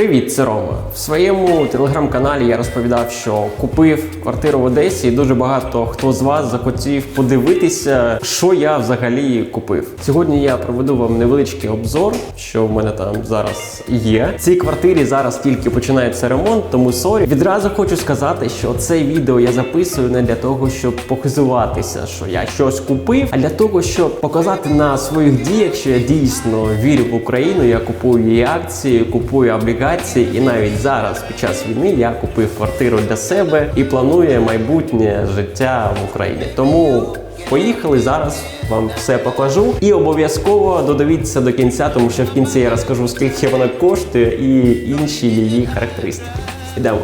Привіт, це Рома. В своєму телеграм-каналі я розповідав, що купив квартиру в Одесі, і дуже багато хто з вас захотів подивитися, що я взагалі купив. Сьогодні я проведу вам невеличкий обзор, що в мене там зараз є. В Цій квартирі зараз тільки починається ремонт, тому сорі. Відразу хочу сказати, що це відео я записую не для того, щоб похизуватися, що я щось купив, а для того, щоб показати на своїх діях, що я дійсно вірю в Україну. Я купую її акції, купую облігації, і навіть зараз, під час війни, я купив квартиру для себе і планую майбутнє життя в Україні. Тому. Поїхали зараз, вам все покажу. І обов'язково додивіться до кінця, тому що в кінці я розкажу, скільки вона коштує і інші її характеристики. Ідемо.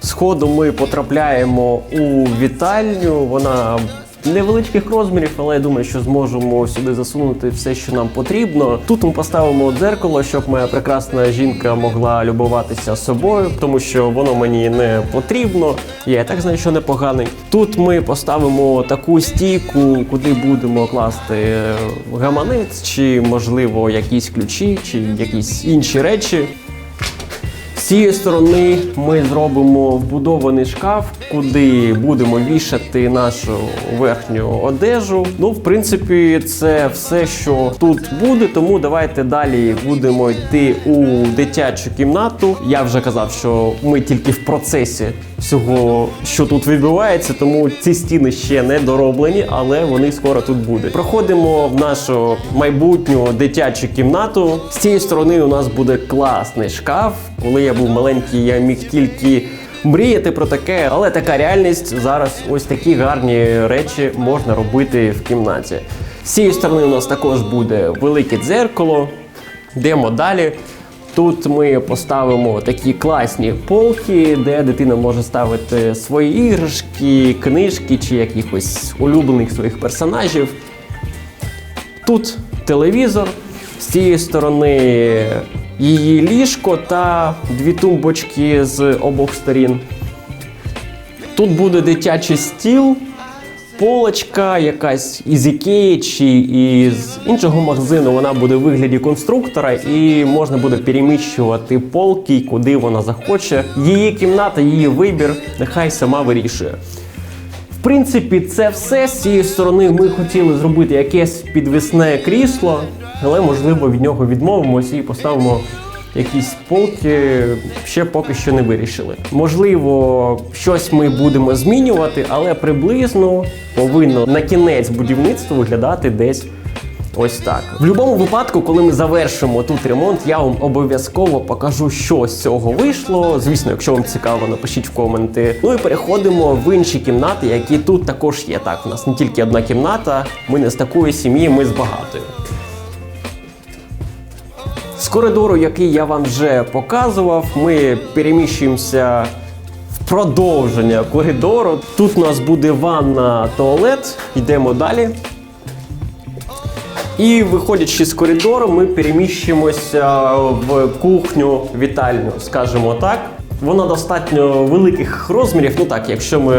Сходу ми потрапляємо у вітальню. Вона невеличких розмірів, але я думаю, що зможемо сюди засунути все, що нам потрібно. Тут ми поставимо дзеркало, щоб моя прекрасна жінка могла любуватися собою, тому що воно мені не потрібно. Я і так знаю, що непоганий. Тут ми поставимо таку стійку, куди будемо класти е, гаманець, чи можливо якісь ключі, чи якісь інші речі. Цієї сторони ми зробимо вбудований шкаф, куди будемо вішати нашу верхню одежу. Ну, в принципі, це все, що тут буде. Тому давайте далі будемо йти у дитячу кімнату. Я вже казав, що ми тільки в процесі всього, що тут відбувається, тому ці стіни ще не дороблені, але вони скоро тут будуть. Проходимо в нашу майбутню дитячу кімнату. З цієї сторони у нас буде класний шкаф. Коли я був маленький, я міг тільки мріяти про таке, але така реальність зараз ось такі гарні речі можна робити в кімнаті. З цієї сторони у нас також буде велике дзеркало. Йдемо далі. Тут ми поставимо такі класні полки, де дитина може ставити свої іграшки, книжки чи якихось улюблених своїх персонажів. Тут телевізор, з цієї сторони її ліжко та дві тумбочки з обох сторін. Тут буде дитячий стіл, полочка якась із Ікеї чи із іншого магазину. Вона буде в вигляді конструктора і можна буде переміщувати полки, куди вона захоче. Її кімната, її вибір, нехай сама вирішує. В принципі, це все. З цієї сторони ми хотіли зробити якесь підвісне крісло, але можливо від нього відмовимося і поставимо якісь полки. Ще поки що не вирішили. Можливо, щось ми будемо змінювати, але приблизно повинно на кінець будівництва виглядати десь. Ось так. В будь-якому випадку, коли ми завершимо тут ремонт, я вам обов'язково покажу, що з цього вийшло. Звісно, якщо вам цікаво, напишіть в коменти. Ну і переходимо в інші кімнати, які тут також є. Так, у нас не тільки одна кімната, ми не з такої сім'ї, ми з багатої. З коридору, який я вам вже показував, ми переміщуємося в продовження коридору. Тут у нас буде ванна, туалет. Йдемо далі. І виходячи з коридору, ми переміщуємося в кухню вітальню, скажімо так. Вона достатньо великих розмірів. Ну так, якщо ми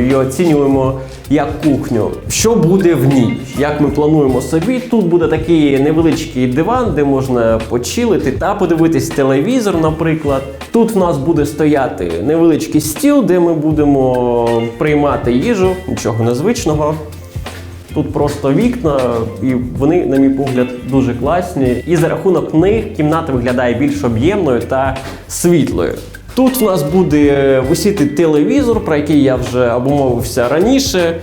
її оцінюємо як кухню. Що буде в ній? Як ми плануємо собі? Тут буде такий невеличкий диван, де можна почилити та подивитись телевізор, наприклад. Тут в нас буде стояти невеличкий стіл, де ми будемо приймати їжу, нічого незвичного. Тут просто вікна, і вони, на мій погляд, дуже класні. І за рахунок них кімната виглядає більш об'ємною та світлою. Тут в нас буде висіти телевізор, про який я вже обумовився раніше.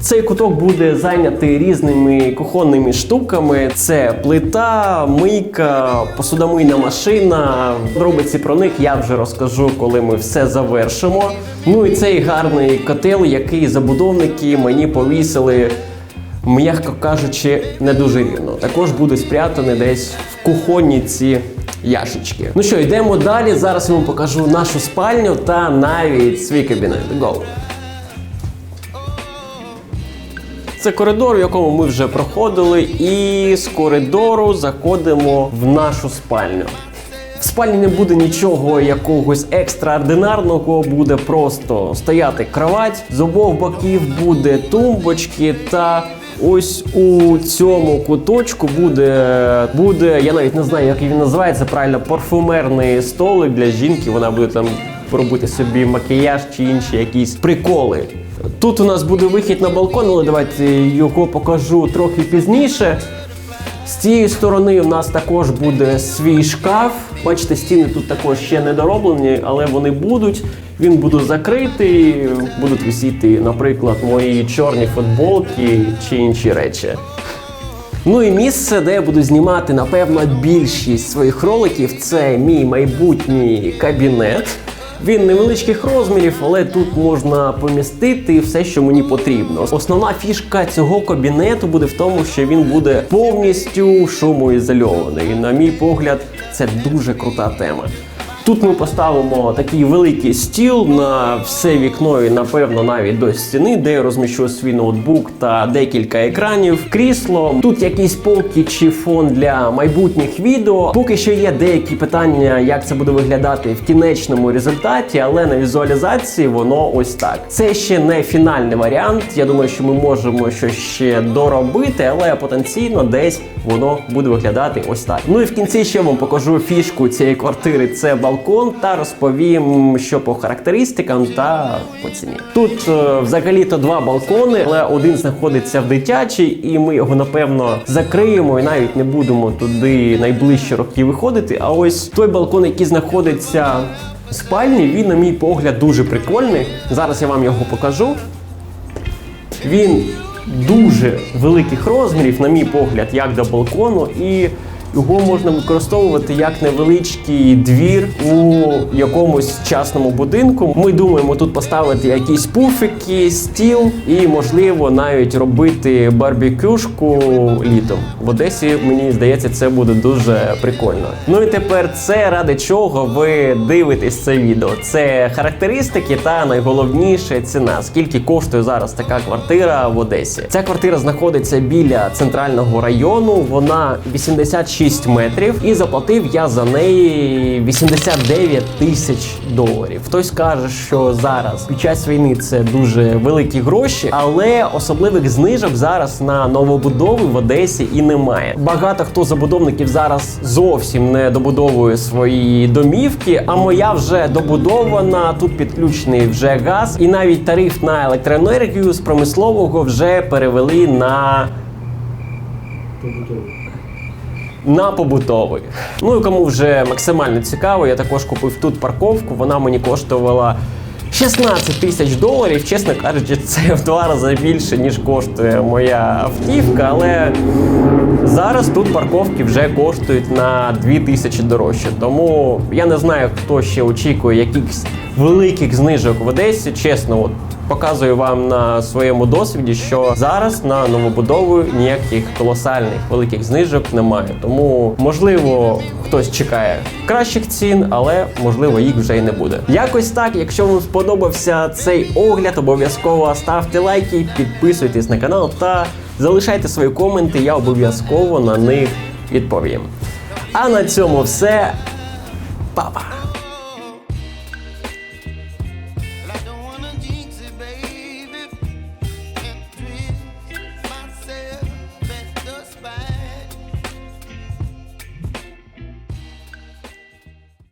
Цей куток буде зайнятий різними кухонними штуками: це плита, мийка, посудомийна машина. Подробиці про них я вже розкажу, коли ми все завершимо. Ну і цей гарний котел, який забудовники мені повісили м'яко кажучи, не дуже рівно. Також буде спрятаний десь в кухонні ці яшечки. Ну що, йдемо далі. Зараз я вам покажу нашу спальню та навіть свій кабінет. Go! Це коридор, в якому ми вже проходили, і з коридору заходимо в нашу спальню. В спальні не буде нічого якогось екстраординарного, буде просто стояти кровать. З обох боків буде тумбочки та Ось у цьому куточку буде, буде, я навіть не знаю, як він називається правильно, парфумерний столик для жінки. Вона буде там робити собі макіяж чи інші якісь приколи. Тут у нас буде вихід на балкон, але давайте його покажу трохи пізніше. З цієї сторони у нас також буде свій шкаф. Бачите, стіни тут також ще не дороблені, але вони будуть. Він буде закритий, будуть висіти, наприклад, мої чорні футболки чи інші речі. Ну і місце, де я буду знімати, напевно, більшість своїх роликів, це мій майбутній кабінет. Він невеличких розмірів, але тут можна помістити все, що мені потрібно. Основна фішка цього кабінету буде в тому, що він буде повністю шумоізольований. На мій погляд, це дуже крута тема. Тут ми поставимо такий великий стіл на все вікно і напевно навіть до стіни, де я розміщу свій ноутбук та декілька екранів, крісло. Тут якісь полки чи фон для майбутніх відео. Поки що є деякі питання, як це буде виглядати в кінечному результаті, але на візуалізації воно ось так. Це ще не фінальний варіант. Я думаю, що ми можемо щось ще доробити, але потенційно десь воно буде виглядати ось так. Ну і в кінці ще вам покажу фішку цієї квартири. Це балкон та розповім, що по характеристикам та по ціні. Тут е, взагалі-то два балкони, але один знаходиться в дитячій, і ми його напевно закриємо і навіть не будемо туди найближчі роки виходити. А ось той балкон, який знаходиться в спальні, він, на мій погляд, дуже прикольний. Зараз я вам його покажу. Він дуже великих розмірів, на мій погляд, як до балкону, і його можна використовувати як невеличкий двір у якомусь частному будинку. Ми думаємо тут поставити якісь пуфики, стіл і, можливо, навіть робити барбекюшку літом. В Одесі мені здається, це буде дуже прикольно. Ну і тепер це ради чого ви дивитесь це відео. Це характеристики та найголовніше ціна. Скільки коштує зараз така квартира в Одесі? Ця квартира знаходиться біля центрального району. Вона 86 метрів, і заплатив я за неї 89 тисяч доларів. Хтось каже, що зараз під час війни це дуже великі гроші, але особливих знижок зараз на новобудови в Одесі і немає. Багато хто забудовників зараз зовсім не добудовує свої домівки. А моя вже добудована. Тут підключений вже газ, і навіть тариф на електроенергію з промислового вже перевели на на побутовий. Ну і кому вже максимально цікаво, я також купив тут парковку. Вона мені коштувала 16 тисяч доларів. Чесно кажучи, це в два рази більше, ніж коштує моя автівка. Але зараз тут парковки вже коштують на 2 тисячі дорожче. Тому я не знаю, хто ще очікує якихось великих знижок в Одесі. Чесно, от показую вам на своєму досвіді, що зараз на новобудову ніяких колосальних великих знижок немає. Тому можливо хтось чекає кращих цін, але можливо їх вже й не буде. Якось так. Якщо вам сподобався цей огляд, обов'язково ставте лайки, підписуйтесь на канал та залишайте свої коменти. Я обов'язково на них відповім. А на цьому все. Па-па!